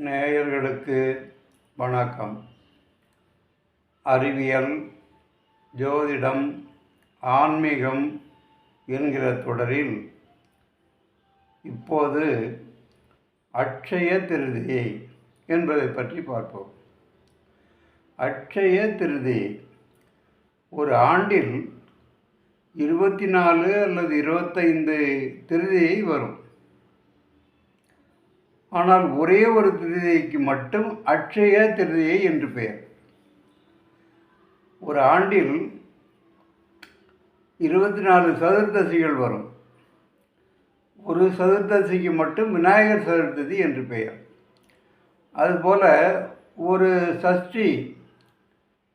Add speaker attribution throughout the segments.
Speaker 1: நேயர்களுக்கு வணக்கம். அறிவியல் ஜோதிடம் ஆன்மீகம் என்கிற தொடரில் இப்போது அட்சய திருதி என்பதை பற்றி பார்ப்போம். அட்சய திருதி ஒரு ஆண்டில் இருபத்தி நாலு அல்லது இருபத்தைந்து திருதியை வரும். ஆனால் ஒரே ஒரு திருதியைக்கு மட்டும் அட்சய திருதியை என்று பெயர். ஒரு ஆண்டில் இருபத்தி நாலு சதுர்தசிகள் வரும். ஒரு சதுர்தசிக்கு மட்டும் விநாயகர் சதுர்த்ததி என்று பெயர். அதுபோல் ஒரு சஷ்டி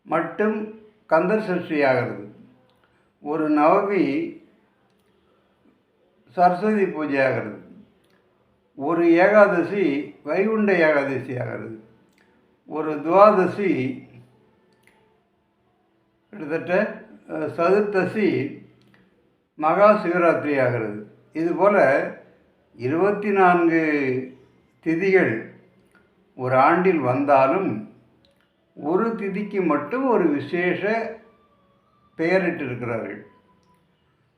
Speaker 1: மட்டும் கந்தர் சஷ்டி ஆகிறது ஒரு நவமி சரஸ்வதி பூஜை ஆகிறது ஒரு ஏகாதசி வைகுண்ட ஏகாதசி ஆகிறது. ஒரு துவாதசி கிட்டத்தட்ட சதுர்த்தசி மகா சிவராத்திரி ஆகிறது. இதுபோல் இருபத்தி நான்கு திதிகள் ஒரு ஆண்டில் வந்தாலும் ஒரு திதிக்கு மட்டும் ஒரு விசேஷ பெயரிட்டிருக்கிறார்கள்.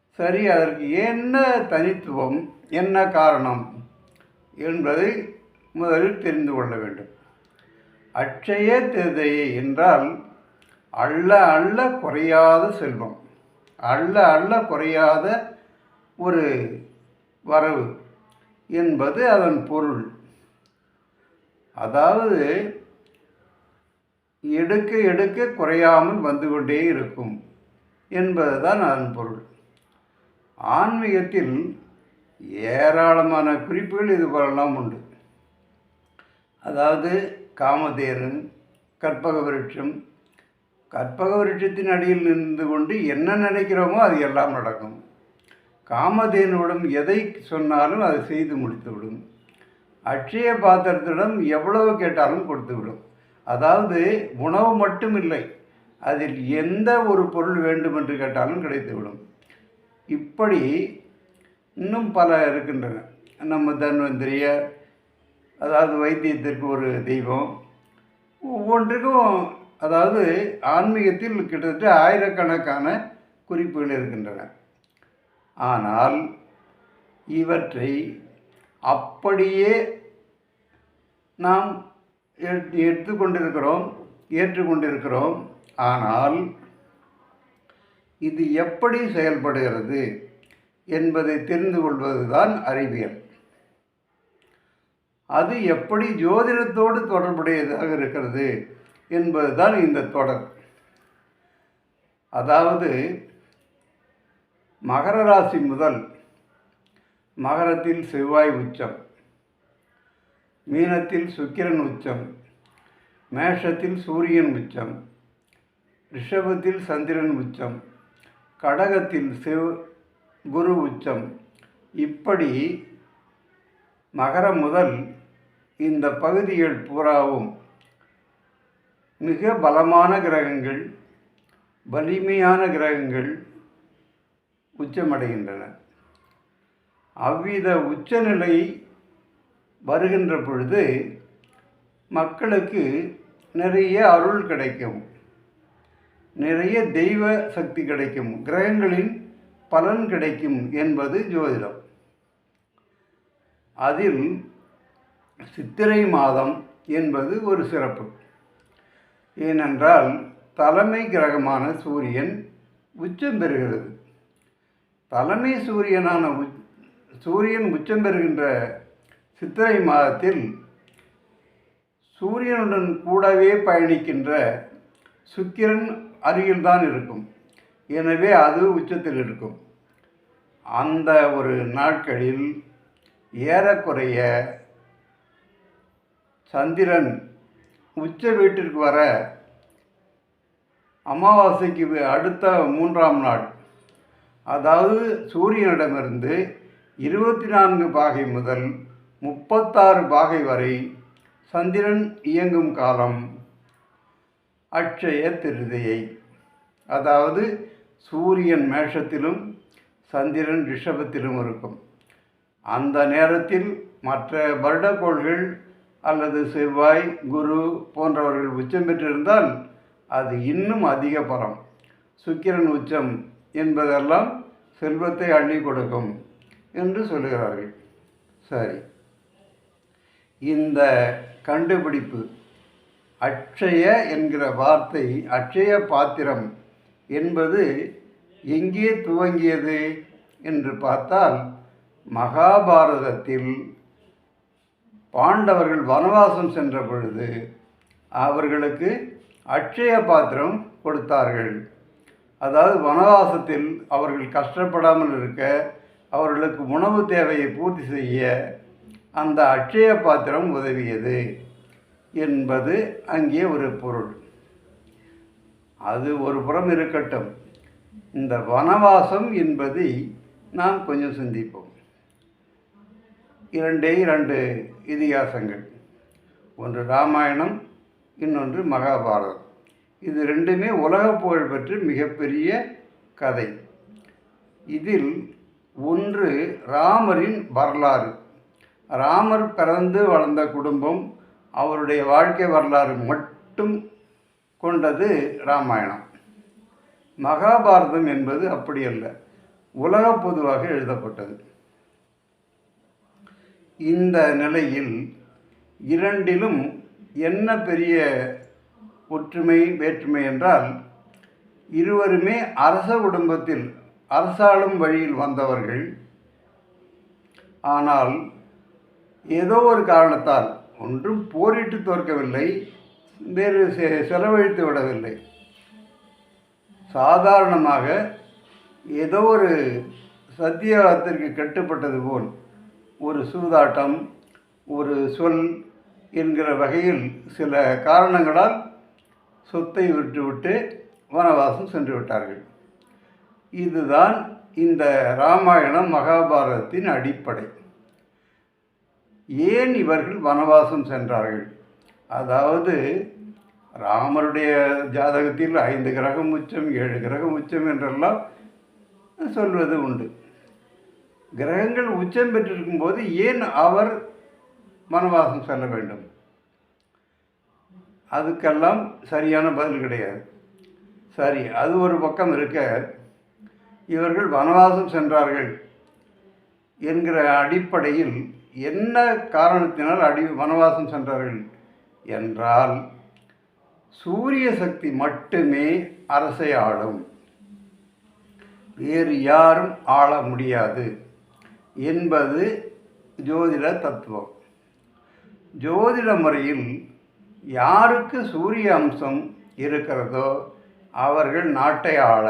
Speaker 1: சரி அதற்கு என்ன தனித்துவம் என்ன காரணம்? என்பதை முதலில் தெரிந்து கொள்ள வேண்டும். அட்சய திருதையை என்றால் அள்ள அள்ள குறையாத செல்வம் அள்ள அள்ள குறையாத ஒரு வரவு என்பது அதன் பொருள். அதாவது எடுக்க எடுக்க குறையாமல் வந்து கொண்டே இருக்கும் என்பதுதான் அதன் பொருள். ஆன்மீகத்தில் ஏராளமான குறிப்புகள் இது போலெல்லாம் உண்டு. அதாவது காமதேரன் கற்பக விருட்சம். கற்பக விருட்சத்தின் அடியில் நின்று கொண்டு என்ன நினைக்கிறோமோ அது எல்லாம் நடக்கும். காமதேனுடன் எதை சொன்னாலும் அதை செய்து முடித்துவிடும். அட்சய பாத்திரத்திடம் எவ்வளவு கேட்டாலும் கொடுத்துவிடும். அதாவது உணவு மட்டும் இல்லை அதில் எந்த ஒரு பொருள் வேண்டும் என்று கேட்டாலும் கிடைத்துவிடும். இப்படி இன்னும் பல இருக்கின்றன. நம்ம தன்வந்திரிய அதாவது வைத்தியத்திற்கு ஒரு தெய்வம். ஒவ்வொன்றுக்கும் அதாவது ஆன்மீகத்தில் கிட்டத்தட்ட ஆயிரக்கணக்கான குறிப்புகள் இருக்கின்றன. ஆனால் இவற்றை அப்படியே நாம் எடுத்து எடுத்துக்கொண்டிருக்கிறோம் ஏற்றுக்கொண்டிருக்கிறோம். ஆனால் இது எப்படி செயல்படுகிறது? என்பதை தெரிந்து கொள்வதுதான் அறிவியல். அது எப்படி ஜோதிடத்தோடு தொடர்புடையதாக இருக்கிறது என்பதுதான் இந்த தொடர். அதாவது மகர ராசி முதல் மகரத்தில் செவ்வாய் உச்சம் மீனத்தில் சுக்கிரன் உச்சம் மேஷத்தில் சூரியன் உச்சம் ரிஷபத்தில் சந்திரன் உச்சம் கடகத்தில் செவ் குரு உச்சம். இப்படி மகரம் முதல் இந்த பகுதிகள் பூராவும் மிக பலமான கிரகங்கள் வலிமையான கிரகங்கள் உச்சமடைகின்றன. அவ்வித உச்சநிலை வருகின்ற பொழுது மக்களுக்கு நிறைய அருள் கிடைக்கும். நிறைய தெய்வ சக்தி கிடைக்கும். கிரகங்களின் பலன் கிடைக்கும் என்பது ஜோதிடம். அதில் சித்திரை மாதம் என்பது ஒரு சிறப்பு. ஏனென்றால் தலைமை கிரகமான சூரியன் உச்சம் பெறுகிறது. தலைமை சூரியனான உச் சூரியன் உச்சம் பெறுகின்ற சித்திரை மாதத்தில் சூரியனுடன் கூடவே பயணிக்கின்ற சுக்கிரன் அருகில்தான் இருக்கும். எனவே அது உச்சத்தில் இருக்கும். அந்த ஒரு நாட்களில் ஏறக்குறைய சந்திரன் உச்ச வீட்டிற்கு வர அமாவாசைக்கு அடுத்த மூன்றாம் நாள். அதாவது சூரியனிடமிருந்து இருபத்தி நான்கு பாகை முதல் முப்பத்தாறு பாகை வரை சந்திரன் இயங்கும் காலம் அட்சய திருதியை. அதாவது சூரியன் மேஷத்திலும் சந்திரன் ரிஷபத்திலும் இருக்கும். அந்த நேரத்தில் மற்ற வருடக்கோள்கள் அல்லது செவ்வாய் குரு போன்றவர்கள் உச்சம் பெற்றிருந்தால் அது இன்னும் அதிக பலம். சுக்கிரன் உச்சம் என்பதெல்லாம் செல்வத்தை அள்ளி கொடுக்கும் என்று சொல்லுகிறார்கள் சரி. இந்த கண்டுபிடிப்பு அட்சய என்கிற வார்த்தை அட்சய பாத்திரம் என்பது எங்கே துவங்கியது என்று பார்த்தால் மகாபாரதத்தில் பாண்டவர்கள் வனவாசம் சென்ற பொழுது அவர்களுக்கு அட்சய பாத்திரம் கொடுத்தார்கள். அதாவது வனவாசத்தில் அவர்கள் கஷ்டப்படாமல் இருக்க அவர்களுக்கு உணவு தேவையை பூர்த்தி செய்ய அந்த அட்சய பாத்திரம் உதவியது என்பது அங்கே ஒரு பொருள். அது ஒரு புறம் இருக்கட்டும். இந்த வனவாசம் என்பதை நாம் கொஞ்சம் சிந்திப்போம். இரண்டே இரண்டு இதிகாசங்கள். ஒன்று ராமாயணம் இன்னொன்று மகாபாரதம். இது ரெண்டுமே உலக புகழ் பெற்ற மிகப்பெரிய கதை. இதில் ஒன்று ராமரின் வரலாறு. ராமர் பிறந்து வளர்ந்த குடும்பம் அவருடைய வாழ்க்கை வரலாறு மட்டும் கொண்டது ராமாயணம். மகாபாரதம் என்பது அப்படி அல்ல. உலக பொதுவாக எழுதப்பட்டது. இந்த நிலையில் இரண்டிலும் என்ன பெரிய ஒற்றுமை வேற்றுமை என்றால் இருவருமே அரச குடும்பத்தில் அரசாளும் வழியில் வந்தவர்கள். ஆனால் ஏதோ ஒரு காரணத்தால் ஒன்றும் போரிட்டு தோற்கவில்லை வேறு செ- செலவழித்து விடவில்லை. சாதாரணமாக ஏதோ ஒரு சத்தியத்திற்கு கட்டுப்பட்டது போல் ஒரு சூதாட்டம் ஒரு சொல் என்கிற வகையில் சில காரணங்களால் சொத்தை விட்டுவிட்டு வனவாசம் சென்று விட்டார்கள் இதுதான் இந்த ராமாயணம் மகாபாரதத்தின் அடிப்படை. ஏன் இவர்கள் வனவாசம் சென்றார்கள்? அதாவது ராமருடைய ஜாதகத்தில் ஐந்து கிரகம் உச்சம் ஏழு கிரகம் உச்சம் என்றெல்லாம் சொல்வது உண்டு. கிரகங்கள் உச்சம் பெற்றிருக்கும் போது ஏன் அவர் வனவாசம் செல்ல வேண்டும்? அதுக்கெல்லாம் சரியான பதில் கிடையாது. சரி அது ஒரு பக்கம் இருக்க இவர்கள் வனவாசம் சென்றார்கள் என்கிற அடிப்படையில் என்ன காரணத்தினால் அடி வனவாசம் சென்றார்கள் என்றால் சூரிய சக்தி மட்டுமே அரசை ஆளும். வேறு யாரும் ஆள முடியாது என்பது ஜோதிட தத்துவம். ஜோதிட முறையில் யாருக்கு சூரிய அம்சம் இருக்கிறதோ அவர்கள் நாட்டை ஆள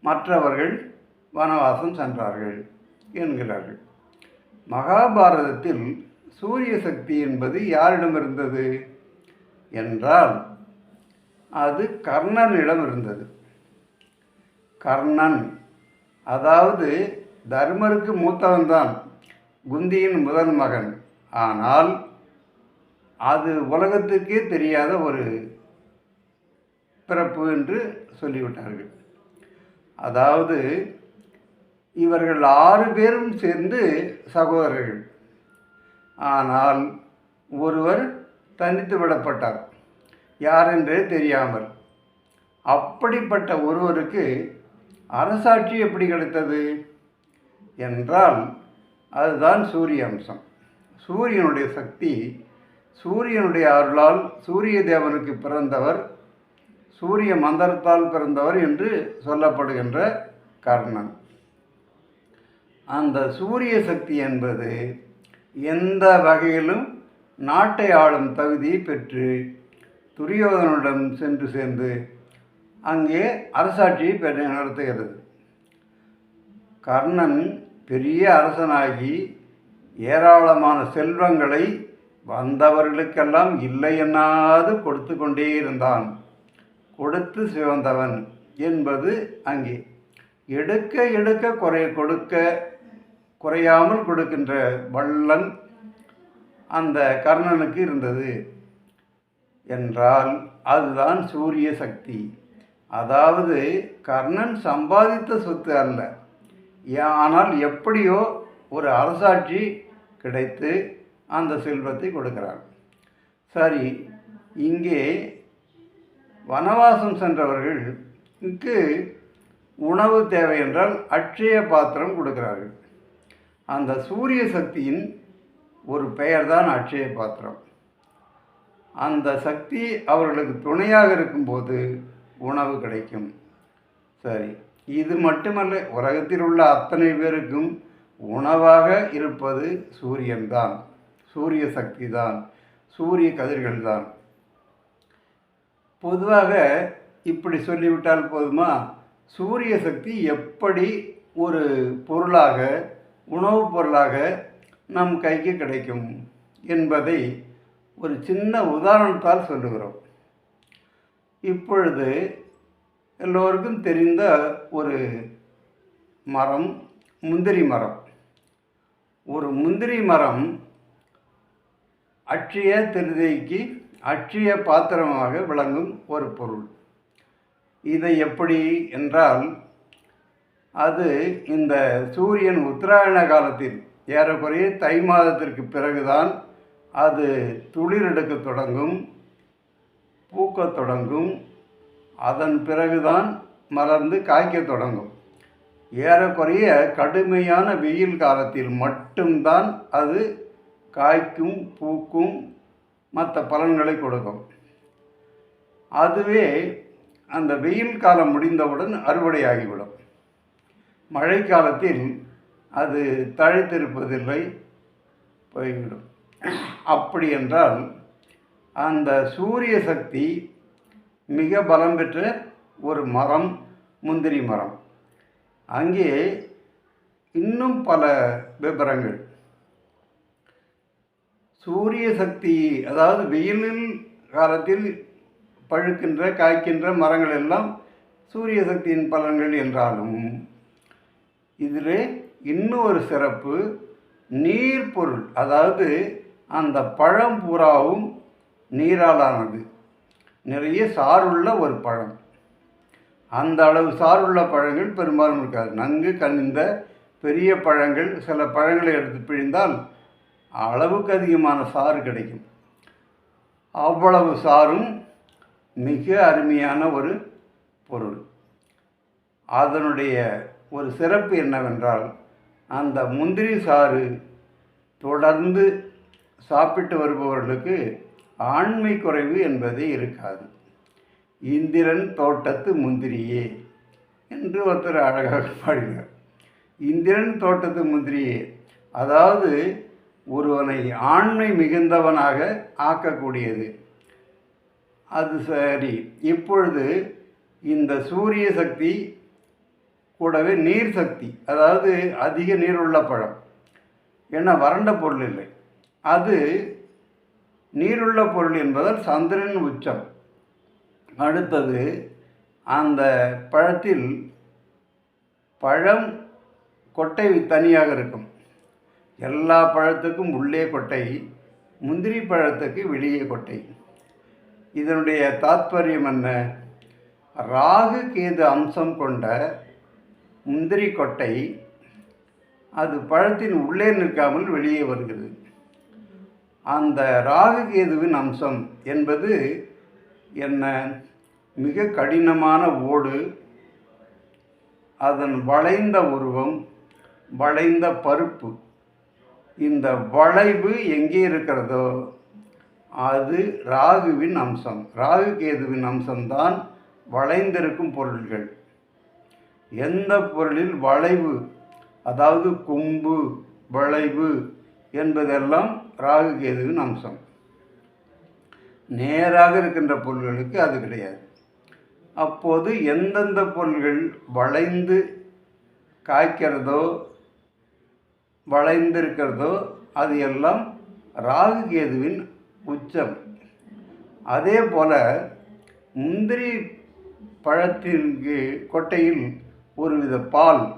Speaker 1: மற்றவர்கள் வனவாசம் சென்றார்கள் என்கிறார்கள். மகாபாரதத்தில் சூரிய சக்தி என்பது யாரிடம் இருந்தது என்றால் அது கர்ணனிடம் இருந்தது. கர்ணன் அதாவது தர்மருக்கு மூத்தவன்தான் குந்தியின் முதல் மகன். ஆனால் அது உலகத்துக்கே தெரியாத ஒரு பிறப்பு என்று சொல்லிவிட்டார்கள். அதாவது இவர்கள் ஆறு பேரும் சேர்ந்து சகோதரர்கள். ஆனால் ஒருவர் தனித்து விடப்பட்டார். யாரென்றே தெரியாமல். அப்படிப்பட்ட ஒருவருக்கு அரசாட்சி எப்படி கிடைத்தது? என்றால் அதுதான் சூரிய அம்சம் சூரியனுடைய சக்தி சூரியனுடைய அருளால் சூரிய தேவனுக்கு பிறந்தவர் சூரிய மந்திரத்தால் பிறந்தவர் என்று சொல்லப்படுகின்ற கர்ணன். அந்த சூரிய சக்தி என்பது எந்த வகையிலும் நாட்டை ஆளும் தகுதியை பெற்று துரியோதனிடம் சென்று சேர்ந்து அங்கே அரசாட்சியை பெற நடத்துகிறது. கர்ணன் பெரிய அரசனாகி ஏராளமான செல்வங்களை வந்தவர்களுக்கெல்லாம் இல்லை என்னாது கொடுத்து கொண்டே இருந்தான். கொடுத்து சிவந்தவன் என்பது அங்கே. எடுக்க எடுக்க குறை கொடுக்க குறையாமல் கொடுக்கின்ற வள்ளன் அந்த கர்ணனுக்கு இருந்தது. என்றால் அதுதான் சூரிய சக்தி. அதாவது கர்ணன் சம்பாதித்த சொத்து அல்ல. ஆனால் எப்படியோ ஒரு அரசாட்சி கிடைத்து அந்த செல்வத்தை கொடுக்கிறார் சரி இங்கே வனவாசம் சென்றவர்களுக்கு உணவு தேவை என்றால் அட்சய பாத்திரம் கொடுக்கிறார்கள். அந்த சூரிய சக்தியின் ஒரு பெயர் தான் அட்சய பாத்திரம். அந்த சக்தி அவர்களுக்கு துணையாக இருக்கும்போது உணவு கிடைக்கும். சரி இது மட்டுமல்ல உலகத்தில் உள்ள அத்தனை பேருக்கும் உணவாக இருப்பது சூரியன்தான். சூரிய சக்தி தான் சூரிய கதிர்கள் தான் பொதுவாக இப்படி சொல்லிவிட்டால் போதுமா? சூரிய சக்தி எப்படி ஒரு பொருளாக உணவுப் பொருளாக நம் கைக்கு கிடைக்கும் என்பதை ஒரு சின்ன உதாரணத்தால் சொல்லுகிறோம். இப்பொழுது எல்லோருக்கும் தெரிந்த ஒரு மரம் முந்திரி மரம். ஒரு முந்திரி மரம் அட்சய திருதைக்கு அட்சய பாத்திரமாக விளங்கும் ஒரு பொருள். இதை எப்படி என்றால் அது இந்த சூரியன் உத்தராயண காலத்தில் ஏறக்குறைய தை மாதத்திற்கு பிறகுதான் அது துளிர் எடுக்க தொடங்கும் பூக்க தொடங்கும். அதன் பிறகுதான் மலர்ந்து காய்க்கத் தொடங்கும். ஏறக்குறைய கடுமையான வெயில் காலத்தில் மட்டும்தான் அது காய்க்கும் பூக்கும் மற்ற பலன்களை கொடுக்கும். அதுவே அந்த வெயில் காலம் முடிந்தவுடன் அறுவடை ஆகிவிடும் மழைக்காலத்தில் அது தழைத்திருப்பதில்லை போய்விடும். அப்படி என்றால் அந்த சூரிய சக்தி மிக பலம் பெற்ற ஒரு மரம் முந்திரி மரம். அங்கே இன்னும் பல விபரங்கள். சூரிய சக்தி அதாவது வெயிலில் காலத்தில் பழுக்கின்ற காய்க்கின்ற மரங்கள் எல்லாம் சூரிய சக்தியின் பலன்கள் என்றாலும் இதில் இன்னும் ஒரு சிறப்பு நீர் பொருள். அதாவது அந்த பழம் பூராவும் நீராலானது. நிறைய சாருள்ள ஒரு பழம். அந்த அளவு சாருள்ள பழங்கள் பெரும்பாலும் இருக்காது. நன்கு கனிந்த பெரிய பழங்கள் சில பழங்களை எடுத்து பிழிந்தால் அளவுக்கு அதிகமான சாறு கிடைக்கும். அவ்வளவு சாரும் மிக அருமையான ஒரு பொருள். அதனுடைய ஒரு சிறப்பு என்னவென்றால் அந்த முந்திரி சாறு தொடர்ந்து சாப்பிட்டு வருபவர்களுக்கு ஆண்மை குறைவு என்பதே இருக்காது. இந்திரன் தோட்டத்து முந்திரியே என்று ஒருத்தர் அழகாக பாடினார். இந்திரன் தோட்டத்து முந்திரியே அதாவது ஒருவனை ஆண்மை மிகுந்தவனாக ஆக்கக்கூடியது. அது சரி இப்பொழுது இந்த சூரிய சக்தி கூடவே நீர் சக்தி அதாவது அதிக நீருள்ள பழம். ஏன்னா வறண்ட பொருள் இல்லை. அது நீருள்ள பொருள் என்பதால் சந்திரன் உச்சம். அடுத்தது அந்த பழத்தில் பழம் கொட்டை தனியாக இருக்கும். எல்லா பழத்துக்கும் உள்ளே கொட்டை முந்திரி பழத்துக்கு வெளியே கொட்டை. இதனுடைய தாத்பரியம் என்ன? ராகு கேது அம்சம் கொண்ட முந்திரி கொட்டை அது பழத்தின் உள்ளே நிற்காமல் வெளியே வருகிறது. அந்த ராகு கேதுவின் அம்சம் என்பது என்ன? மிக கடினமான ஓடு அதன் வளைந்த உருவம் வளைந்த பருப்பு. இந்த வளைவு எங்கே இருக்கிறதோ அது ராகுவின் அம்சம். ராகு கேதுவின் அம்சம்தான் வளைந்திருக்கும் பொருள்கள். எந்த பொருளில் வளைவு அதாவது கொம்பு வளைவு என்பதெல்லாம் ராகு கேதுவின் அம்சம். நேராக இருக்கின்ற பொருள்களுக்கு அது கிடையாது. அப்போது எந்தெந்த பொருள்கள் வளைந்து காய்க்கிறதோ வளைந்திருக்கிறதோ அது எல்லாம் ராகு கேதுவின் உச்சம். அதே போல் முந்திரி பழத்திற்கு கொட்டையில் ஒருவித பால்.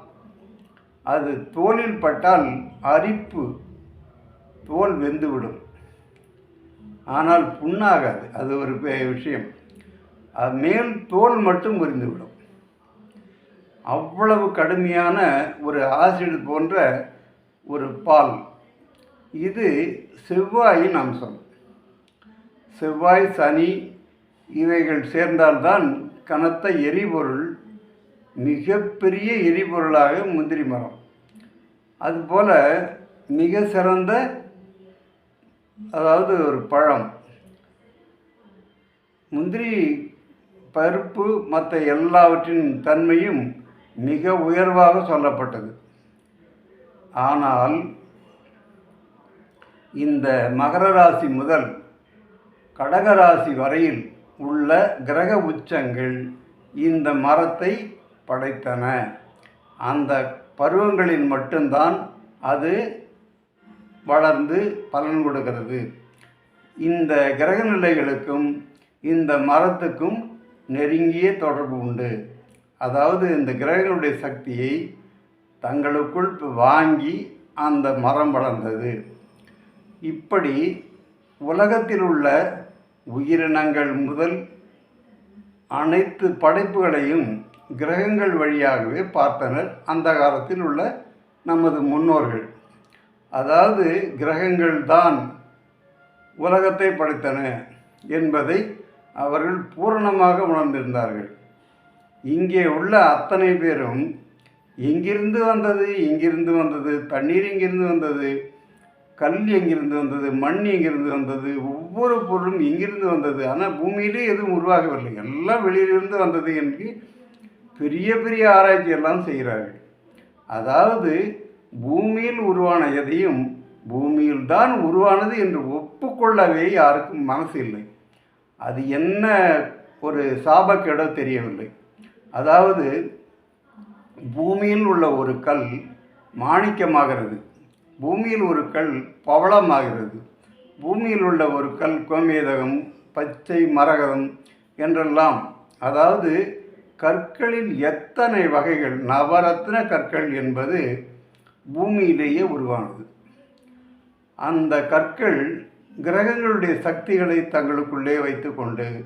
Speaker 1: அது தோலில் பட்டால் அரிப்பு. தோல் வெந்துவிடும். ஆனால் புண்ணாகாது. அது ஒரு விஷயம். அது மேல் தோல் மட்டும் உரிந்துவிடும் அவ்வளவு கடுமையான ஒரு ஆசிட் போன்ற ஒரு பால். இது செவ்வாயின் அம்சம் செவ்வாய் சனி இவைகள் சேர்ந்தால்தான் கனத்த எரிபொருள் மிகப்பெரிய எரிபொருளாக முந்திரி மரம். அதுபோல் மிக சிறந்த அதாவது ஒரு பழம். முந்திரி பருப்பு மற்ற எல்லாவற்றின் தன்மையும் மிக உயர்வாக சொல்லப்பட்டது. ஆனால் இந்த மகர ராசி முதல் கடகராசி வரையில் உள்ள கிரக உச்சங்கள் இந்த மரத்தை படைத்தன. அந்த பருவங்களில் மட்டும்தான் அது வளர்ந்து பலன் கொடுக்கிறது. இந்த கிரக நிலைகளுக்கும் இந்த மரத்துக்கும் நெருங்கிய தொடர்பு உண்டு. அதாவது இந்த கிரகங்களுடைய சக்தியை தங்களுக்குள் வாங்கி அந்த மரம் வளர்ந்தது. இப்படி உலகத்தில் உள்ள உயிரினங்கள் முதல் அனைத்து படைப்புகளையும் கிரகங்கள் வழியாகவே பார்த்தனர். அந்த காலத்தில் உள்ள நமது முன்னோர்கள். அதாவது கிரகங்கள் தான் உலகத்தை படைத்தன என்பதை அவர்கள் பூரணமாக உணர்ந்திருந்தார்கள். இங்கே உள்ள அத்தனை பேரும் எங்கிருந்து வந்தது இங்கிருந்து வந்தது தண்ணீர் எங்கிருந்து வந்தது கல் எங்கிருந்து வந்தது மண் எங்கிருந்து வந்தது ஒவ்வொரு பொருளும் எங்கிருந்து வந்தது ஆனால் பூமியிலே எதுவும் உருவாகவில்லை. எல்லாம் வெளியிலிருந்து வந்தது என்று பெரிய பெரிய ஆராய்ச்சி எல்லாம் செய்கிறார்கள். அதாவது பூமியில் உருவான எதையும் பூமியில் தான் உருவானது என்று ஒப்புக்கொள்ளவே யாருக்கும் மனசு இல்லை. அது என்ன ஒரு சாபக்கேடோ தெரியவில்லை. அதாவது பூமியில் உள்ள ஒரு கல் மாணிக்கமாகிறது. பூமியில் ஒரு கல் பவளமாகிறது. பூமியில் உள்ள ஒரு கல் கோமேதகம் பச்சை மரகதம் என்றெல்லாம். அதாவது கற்களில் எத்தனை வகைகள்? நவரத்ன கற்கள் என்பது பூமியிலேயே உருவானது. அந்த கற்கள் கிரகங்களுடைய சக்திகளை தங்களுக்குள்ளே வைத்துக்கொண்டு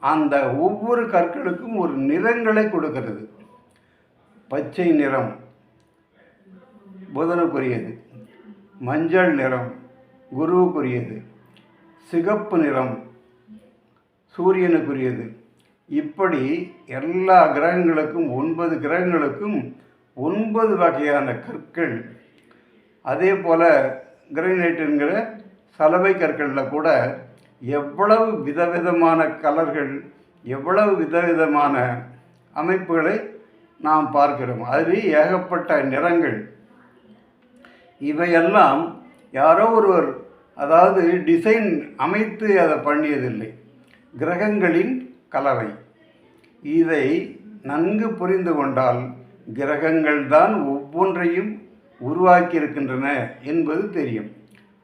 Speaker 1: அந்த ஒவ்வொரு கற்களுக்கும் ஒரு நிறங்களை கொடுக்கிறது. பச்சை நிறம் புதனுக்குரியது மஞ்சள் நிறம் குருவுக்குரியது சிகப்பு நிறம் சூரியனுக்குரியது. இப்படி எல்லா கிரகங்களுக்கும் ஒன்பது கிரகங்களுக்கும் ஒன்பது வகையான கற்கள். அதே போல் கிரைனைட்டுங்கிற சலவை கற்களில் கூட எவ்வளவு விதவிதமான கலர்கள் எவ்வளவு விதவிதமான அமைப்புகளை நாம் பார்க்கிறோம். அது ஏகப்பட்ட நிறங்கள். இவையெல்லாம் யாரோ ஒருவர் அதாவது டிசைன் அமைத்து அதை பண்ணியதில்லை. கிரகங்களின் கலவை. இதை நன்கு புரிந்து கொண்டால் கிரகங்கள் தான் ஒவ்வொன்றையும் உருவாக்கியிருக்கின்றன என்பது தெரியும்.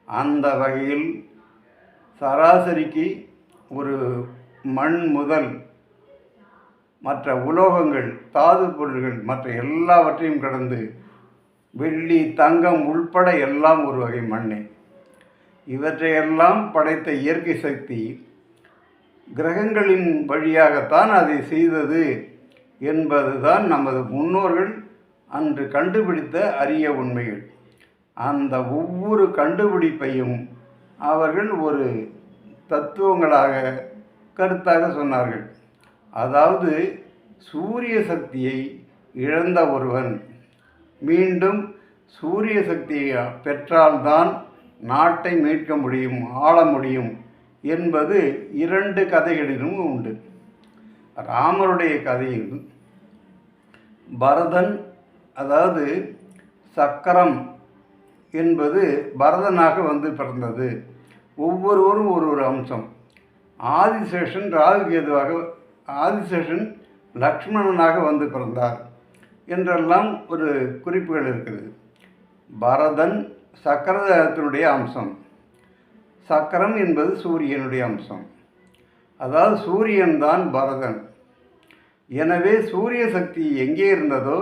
Speaker 1: அந்த வகையில் சராசரிக்கு ஒரு மண் முதல் மற்ற உலோகங்கள் தாது பொருள்கள் மற்ற எல்லாவற்றையும் கடந்து வெள்ளி தங்கம் உள்பட எல்லாம் ஒரு வகை மண்ணே. இவற்றையெல்லாம் படைத்த இயற்கை சக்தி கிரகங்களின் வழியாகத்தான் அதை செய்தது என்பதுதான் நமது முன்னோர்கள் அன்று கண்டுபிடித்த அரிய உண்மைகள். அந்த ஒவ்வொரு கண்டுபிடிப்பையும் அவர்கள் ஒரு தத்துவங்களாக கருத்தாக சொன்னார்கள். அதாவது சூரிய சக்தியை இழந்த ஒருவன் மீண்டும் சூரிய சக்தியை பெற்றால்தான் நாட்டை மீட்க முடியும் ஆள முடியும். என்பது இரண்டு கதைகளிலும் உண்டு. ராமருடைய கதையில் பரதன் அதாவது சக்கரம் என்பது பரதனாக வந்து பிறந்தது. ஒவ்வொருவரும் ஒரு ஒரு அம்சம். ஆதிசேஷன் ராகுகேதுவாக ஆதிசேஷன் லக்ஷ்மணனாக வந்து பிறந்தார் என்றெல்லாம் ஒரு குறிப்புகள் இருக்கிறது பரதன் சக்கரத்தினுடைய அம்சம். சக்கரம் என்பது சூரியனுடைய அம்சம். அதாவது சூரியன் தான் பரதன். எனவே சூரிய சக்தி எங்கே இருந்ததோ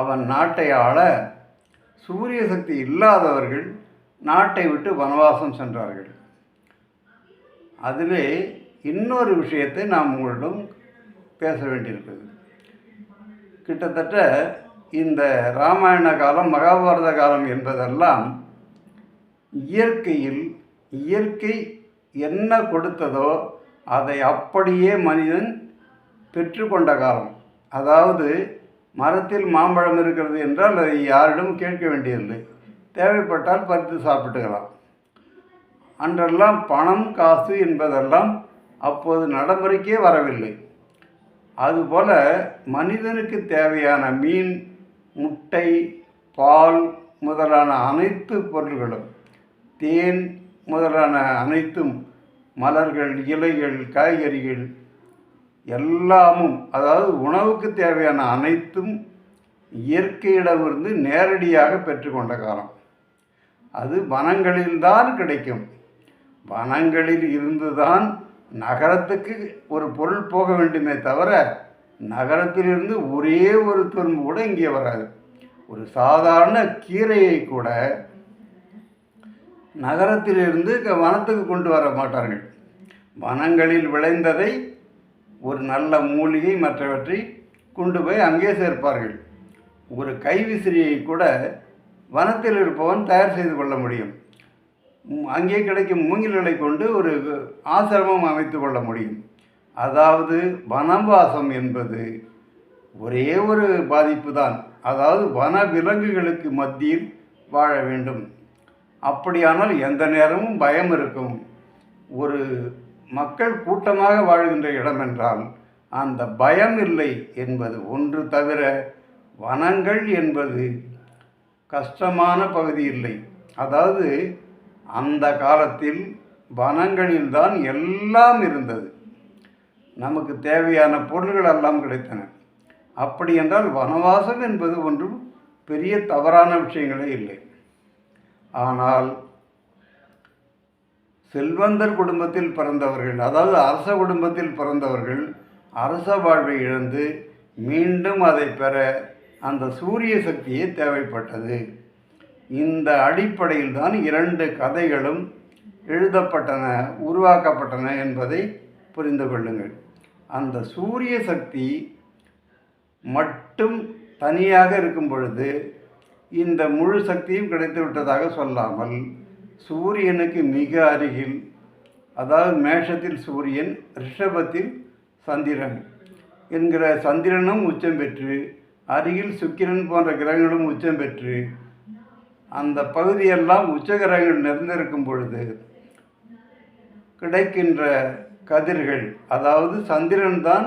Speaker 1: அவன் நாட்டை ஆள சூரிய சக்தி இல்லாதவர்கள் நாட்டை விட்டு வனவாசம் சென்றார்கள். அதிலே இன்னொரு விஷயத்தை நாம் உங்களிடம் பேச வேண்டியிருக்குது கிட்டத்தட்ட இந்த ராமாயண காலம் மகாபாரத காலம் என்பதெல்லாம் இயற்கையில் இயற்கை என்ன கொடுத்ததோ அதை அப்படியே மனிதன் பெற்றுக்கொண்ட காலம். அதாவது மரத்தில் மாம்பழம் இருக்கிறது என்றால் அதை யாரிடம் கேட்க வேண்டியதில்லை. தேவைப்பட்டால் பறித்து சாப்பிட்டுக்கலாம். அன்றெல்லாம் பணம் காசு என்பதெல்லாம் அப்போது நடைமுறைக்கே வரவில்லை. அதுபோல மனிதனுக்கு தேவையான மீன் முட்டை பால் முதலான அனைத்து பொருள்களும் தேன் முதலான அனைத்தும் மலர்கள் இலைகள் காய்கறிகள் எல்லாமும் அதாவது உணவுக்கு தேவையான அனைத்தும் இயற்கையிடமிருந்து நேரடியாக பெற்றுக்கொண்ட காலம். அது வனங்களில்தான் கிடைக்கும். வனங்களில் இருந்துதான் நகரத்துக்கு ஒரு பொருள் போக வேண்டுமே தவிர நகரத்திலிருந்து ஒரே ஒரு துரும்பு கூட இங்கே வராது. ஒரு சாதாரண கீரையை கூட நகரத்திலிருந்து க- வனத்துக்கு கொண்டு வர மாட்டார்கள். வனங்களில் விளைந்ததை ஒரு நல்ல மூலிகை மற்றவற்றை கொண்டு போய் அங்கே சேர்ப்பார்கள். ஒரு கைவிசிறியை கூட வனத்தில் இருப்பவன் தயார் செய்து கொள்ள முடியும். அங்கே கிடைக்கும் மூங்கில்களை கொண்டு ஒரு ஆசிரமம் அமைத்து கொள்ள முடியும். அதாவது வனவாசம் என்பது ஒரே ஒரு பாதிப்பு தான் அதாவது வன விலங்குகளுக்கு மத்தியில் வாழ வேண்டும். அப்படியானால் எந்த நேரமும் பயம் இருக்கும். ஒரு மக்கள் கூட்டமாக வாழ்கின்ற இடம் என்றால் அந்த பயம் இல்லை என்பது ஒன்று தவிர வனங்கள் என்பது கஷ்டமான பகுதி இல்லை. அதாவது அந்த காலத்தில் வனங்களில்தான் எல்லாம் இருந்தது. நமக்கு தேவையான பொருள்கள் எல்லாம் கிடைத்தன. அப்படி என்றால் வனவாசம் என்பது ஒன்றும் பெரிய தவறான விஷயங்களே இல்லை. ஆனால் செல்வந்தர் குடும்பத்தில் பிறந்தவர்கள் அதாவது அரச குடும்பத்தில் பிறந்தவர்கள் அரச வாழ்வை இழந்து மீண்டும் அதை பெற அந்த சூரிய சக்தியே தேவைப்பட்டது. இந்த அடிப்படையில் தான் இரண்டு கதைகளும் எழுதப்பட்டன உருவாக்கப்பட்டன என்பதை புரிந்து கொள்ளுங்கள். அந்த சூரிய சக்தி மட்டும் தனியாக இருக்கும் பொழுது இந்த முழு சக்தியும் கிடைத்து விட்டதாக சொல்லாமல் சூரியனுக்கு மிக அருகில் அதாவது மேஷத்தில் சூரியன் ரிஷபத்தில் சந்திரன் என்கிற சந்திரனும் உச்சம் பெற்று அருகில் சுக்கிரன் போன்ற கிரகங்களும் உச்சம் பெற்று அந்த பகுதியெல்லாம் உச்ச கிரகங்கள் நிறைந்திருக்கும் பொழுது கிடைக்கின்ற கதிர்கள் அதாவது சந்திரன் தான்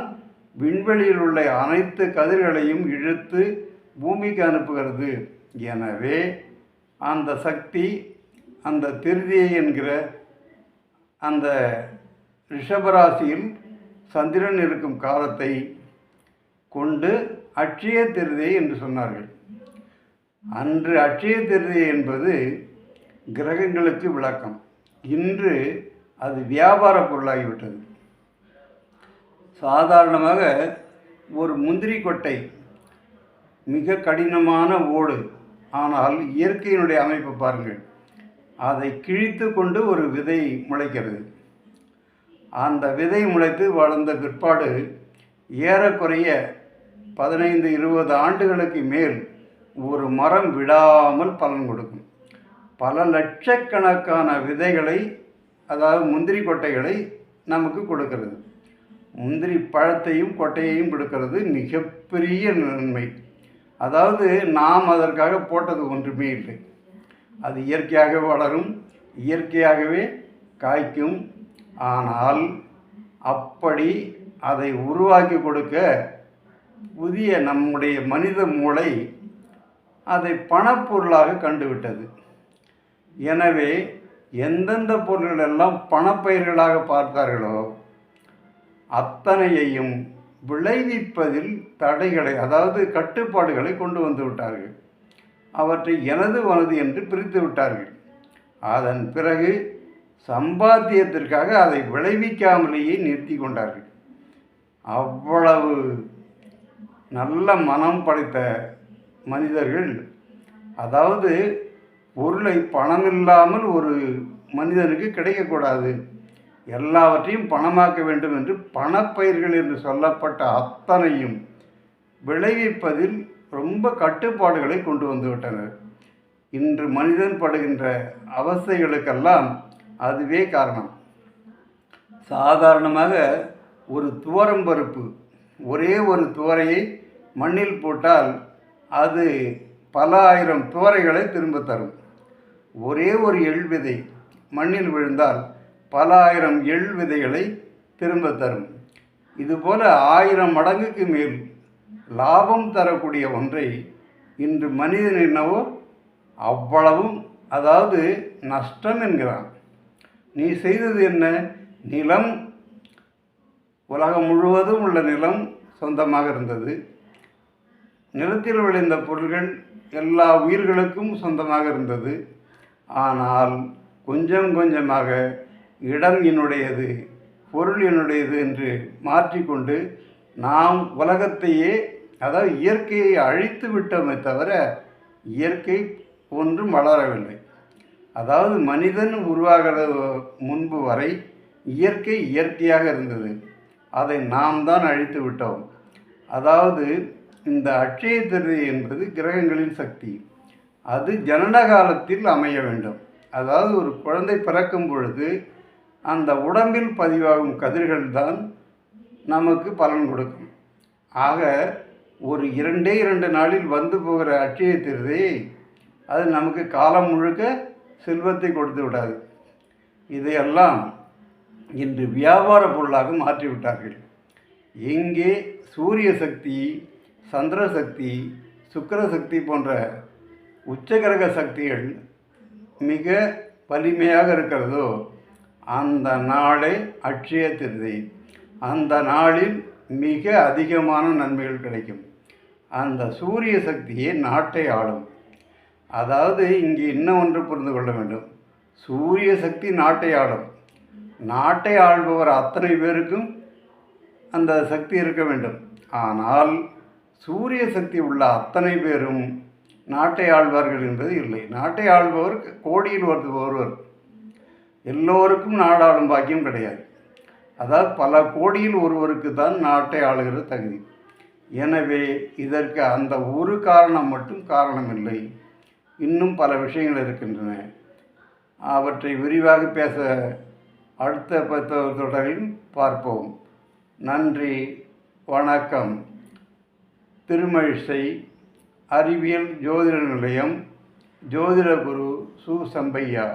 Speaker 1: விண்வெளியில் உள்ள அனைத்து கதிர்களையும் இழுத்து பூமிக்கு அனுப்புகிறது. எனவே அந்த சக்தி அந்த திருதியை என்கிற அந்த ரிஷபராசியில் சந்திரன் இருக்கும் காலத்தை கொண்டு அட்சய திருதியை என்று சொன்னார்கள். அன்று அட்சய திருதியை என்பது கிரகங்களுக்கு விளக்கம். இன்று அது வியாபார பொருளாகிவிட்டது. சாதாரணமாக ஒரு முந்திரி கொட்டை மிக கடினமான ஓடு ஆனால் இயற்கையினுடைய அமைப்பை பாருங்கள். அதை கிழித்து கொண்டு ஒரு விதை முளைக்கிறது. அந்த விதை முளைத்து வளர்ந்த பிற்பாடு ஏறக்குறைய பதினைந்து இருபது ஆண்டுகளுக்கு மேல் ஒரு மரம் விடாமல் பலன் கொடுக்கும். பல லட்சக்கணக்கான விதைகளை அதாவது முந்திரி கொட்டைகளை நமக்கு கொடுக்கிறது. முந்திரி பழத்தையும் கொட்டையையும் கொடுக்கிறது மிகப்பெரிய நன்மை. அதாவது நாம் அதற்காக போட்டது ஒன்றுமே இல்லை. அது இயற்கையாக வளரும் இயற்கையாகவே காய்க்கும். ஆனால் அப்படி அதை உருவாக்கி கொடுக்க புதிய நம்முடைய மனித மூளை அதை பணப்பொருளாக கண்டுவிட்டது. எனவே எந்தெந்த பொருள்கள் எல்லாம் பணப்பயிர்களாக பார்த்தார்களோ அத்தனையையும் விளைவிப்பதில் தடைகளை அதாவது கட்டுப்பாடுகளை கொண்டு வந்து விட்டார்கள். அவற்றை எனது வனது என்று பிரித்து விட்டார்கள். அதன் பிறகு சம்பாத்தியத்திற்காக அதை விளைவிக்காமலேயே நிறுத்தி கொண்டார்கள். அவ்வளவு நல்ல மனம் படைத்த மனிதர்கள் அதாவது பொருளை பணம் இல்லாமல் ஒரு மனிதனுக்கு கிடைக்கக்கூடாது. எல்லாவற்றையும் பணமாக்க வேண்டும் என்று பணப்பயிர்கள் என்று சொல்லப்பட்ட அத்தனையும் விளைவிப்பதில் ரொம்ப கட்டுப்பாடுகளை கொண்டு வந்துவிட்டனர் இன்று மனிதன் படுகின்ற அவஸ்தைகளுக்கெல்லாம் அதுவே காரணம். சாதாரணமாக ஒரு துவரம் பருப்பு ஒரே ஒரு துவரையை மண்ணில் போட்டால் அது பல ஆயிரம் துவரைகளை திரும்ப தரும். ஒரே ஒரு எள் விதை மண்ணில் விழுந்தால் பல ஆயிரம் எள் விதைகளை திரும்ப தரும். இதுபோல ஆயிரம் மடங்குக்கு மேல் லாபம் தரக்கூடிய ஒன்றை இன்று மனிதன் என்னவோ அவ்வளவும் அதாவது நஷ்டம் என்கிறான். நீ செய்தது என்ன? நிலம். உலகம் முழுவதும் உள்ள நிலம் சொந்தமாக இருந்தது. நிலத்தில் விளைந்த பொருள்கள் எல்லா உயிர்களுக்கும் சொந்தமாக இருந்தது. ஆனால் கொஞ்சம் கொஞ்சமாக இடம் என்னுடையது பொருள் என்னுடையது என்று மாற்றிக்கொண்டு நாம் உலகத்தையே அதாவது இயற்கையை அழித்து விட்டோமே தவிர இயற்கை ஒன்றும் வளரவில்லை. அதாவது மனிதன் உருவாகிற முன்பு வரை இயற்கை இயற்கையாக இருந்தது. அதை நாம் தான் அழித்து விட்டோம். அதாவது இந்த அட்சய திருதி என்பது கிரகங்களின் சக்தி. அது ஜனன காலத்தில் அமைய வேண்டும். அதாவது ஒரு குழந்தை பிறக்கும் பொழுது அந்த உடம்பில் பதிவாகும் கதிர்கள் தான் நமக்கு பலன் கொடுக்கும். ஆக ஒரு இரண்டே இரண்டு நாளில் வந்து போகிற அட்சய திருதி அது நமக்கு காலம் முழுக்க செல்வத்தை கொடுத்து விடாது. இதையெல்லாம் இன்று வியாபார பொருளாக மாற்றிவிட்டார்கள். எங்கே சூரிய சக்தி சந்திர சக்தி சுக்கிர சக்தி போன்ற உச்சகிரக சக்திகள் மிக வலிமையாக இருக்கிறதோ அந்த நாளை அட்சய திருதி. அந்த நாளில் மிக அதிகமான நன்மைகள் கிடைக்கும். அந்த சூரிய சக்தியே நாட்டை ஆளும். அதாவது இங்கே இன்னும் ஒன்று புரிந்து கொள்ள வேண்டும். சூரிய சக்தி நாட்டை ஆளும். நாட்டை ஆள்பவர் அத்தனை பேருக்கும் அந்த சக்தி இருக்க வேண்டும். ஆனால் சூரிய சக்தி உள்ள அத்தனை பேரும் நாட்டை ஆள்வார்கள் என்பது இல்லை. நாட்டை ஆள்பவர் கோடியில் ஒருவர். எல்லோருக்கும் நாடாளும் பாக்கியம் கிடையாது. அதாவது பல கோடியில் ஒருவருக்கு தான் நாட்டை ஆளுகிற தகுதி. எனவே இதற்கு அந்த ஒரு காரணம் மட்டும் காரணம் இல்லை இன்னும் பல விஷயங்கள் இருக்கின்றன. அவற்றை விரிவாக பேச அடுத்த தொடரையும் தொடரில் பார்ப்போம். நன்றி வணக்கம். திருமழிசை அறிவியல் ஜோதிட நிலையம் ஜோதிட குரு சு. சம்பையா.